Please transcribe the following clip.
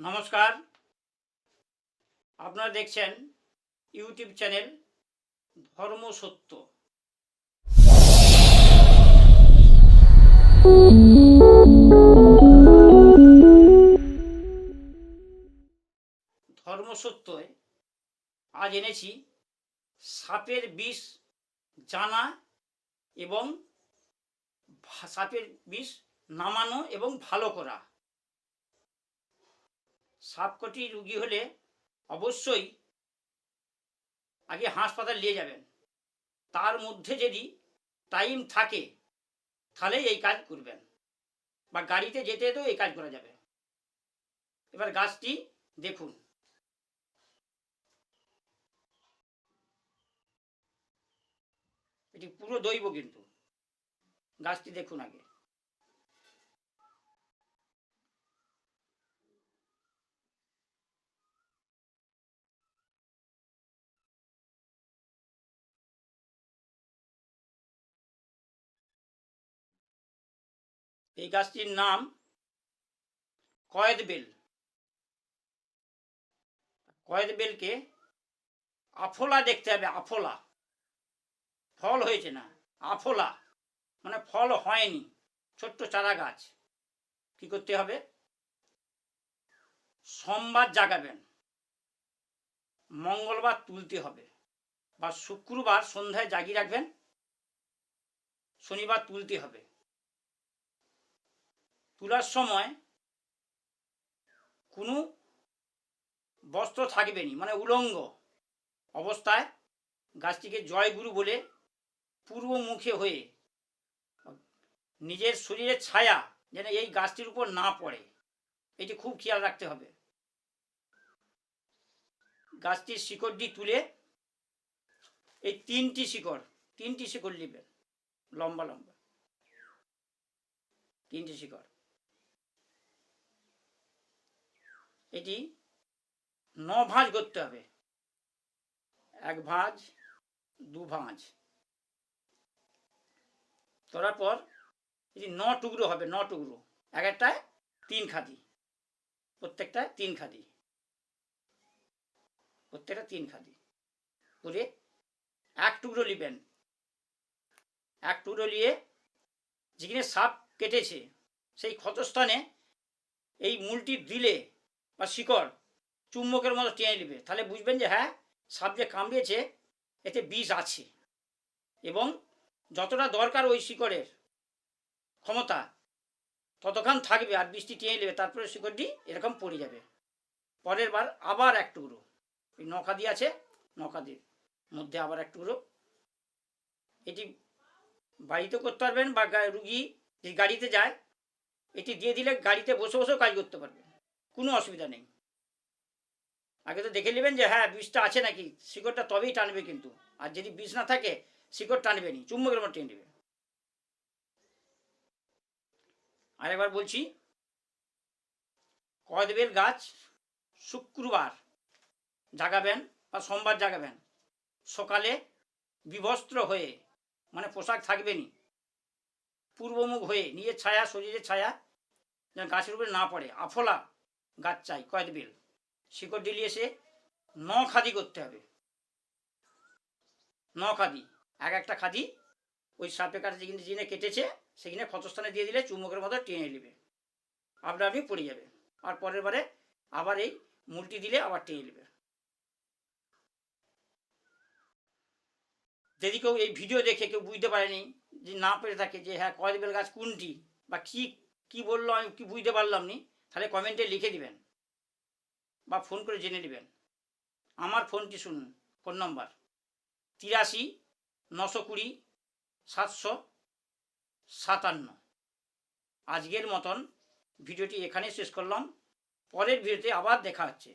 নমস্কার। আপনারা দেখছেন ইউটিউব চ্যানেল ধর্ম সত্য। ধর্ম সত্যয় আজ এনেছি সাপের বিষ, জানা এবং সাপের বিষ নামানো এবং ভালো করা। সাপকটি রুগী হলে অবশ্যই আগে হাসপাতাল নিয়ে যাবেন। তার মধ্যে যদি টাইম থাকে, তাহলে এই কাজ করবেন। বা গাড়িতে যেতে যেতেও এই কাজ করা যাবে। এবার গাছটি দেখুন। এটি পুরো দৈব কিন্তু। গাছটি দেখুন আগে। এই গাছটির নাম কয়েদ বেল কয়েদ বেলকে আফোলা দেখতে হবে, আফোলা। ফল হয়েছে না, আফোলা। মানে ফল হয়নি, ছোট্ট চারা গাছ। কি করতে হবে? সোমবার জাগাবেন। মঙ্গলবার তুলতে হবে। বা শুক্রবার সন্ধ্যায় জাগিয়ে রাখবেন। শনিবার তুলতে হবে। তোলার সময় কোনো বস্ত্র থাকবে থাকবেনি মানে উলঙ্গ অবস্থায় গাছটিকে জয়গুরু বলে পূর্ব মুখে হয়ে নিজের শরীরের ছায়া যেন এই গাছটির উপর না পড়ে। এটি খুব খেয়াল রাখতে হবে। গাছটির শিকড়টি তুলে এই তিনটি শিকড় তিনটি শিকড় নেবেন লম্বা লম্বা, তিনটি শিকড়। এটি ন ভাঁজ করতে হবে। এক ভাঁজ, দু ভাঁজ। করার পর এটি ন টুকরো হবে, ন টুকরো। এক একটায় তিন খাদি। প্রত্যেকটায় তিন খাদি। প্রত্যেকটা তিন খাদি। করে এক টুকরো নিবেন এক টুকরো নিয়ে যেখানে সাপ কেটেছে, সেই ক্ষতস্থানে এই মূলটি দিলে বা শিকড়, চুম্বকের মতো টেনে নেবে। তাহলে বুঝবেন যে হ্যাঁ সাপ যে কামড়িয়েছে এতে বিষ আছে। এবং যতটা দরকার ওই শিকড়ের ক্ষমতা ততক্ষণ থাকবে আর বৃষ্টি টেনে নেবে তারপরে শিকড়টি এরকম পড়ে যাবে। পরের বার আবার এক টুকরো। ওই নখাদি আছে, নখাদির মধ্যে আবার এক টুকরো। এটি বাড়িতে করতে পারবেন বা রুগী যে গাড়িতে যায়, এটি দিয়ে দিলে গাড়িতে বসে বসেও কাজ করতে পারবে। কোনো অসুবিধা নেই। আগে তো দেখে নেবেন যে হ্যাঁ বিষটা আছে নাকি? শিকড়টা তবেই টানবে কিন্তু। আর যদি বিষ না থাকে, শিকড় টানবে নি, চুম্বকের মতো টেনে নেবে। আরেকবার বলছি, কদবেল গাছ শুক্রবার জাগাবেন বা সোমবার জাগাবেন। সকালে বিবস্ত্র হয়ে মানে পোশাক থাকবে থাকবেনি পূর্বমুখ হয়ে, নিজের ছায়া, শরীরের ছায়া যেন গাছের উপরে না পড়ে। আফলা গাছ চাই কয়েদ বেল। শিকড় ডিলি এসে ন খাদি করতে হবে। ন খাদি, এক একটা খাদি ওই সাপে কাটে যেখানে যিনি কেটেছে, সেখানে ক্ষতস্থানে দিয়ে দিলে চুম্বকের মতো টেনে নেবে। আপনা আপনি পড়ে যাবে। আর পরের বারে আবার এই মূলটি দিলে আবার টেনে নেবে। যদি কেউ এই ভিডিও দেখে কেউ বুঝতে পারেনি যে না পেরে থাকে যে হ্যাঁ কয়েদবেল গাছ কোনটি বা কি কি বলল আমি কি বুঝতে পারলাম নি তাহলে কমেন্টে লিখে দিবেন বা ফোন করে জেনে নেবেন। আমার ফোনটি শুনুন? ফোন নম্বর তিরাশি নশো কুড়ি সাতশো সাতান্ন। আজকের মতন ভিডিওটি এখানে শেষ করলাম। পরের ভিডিওতে আবার দেখা হচ্ছে।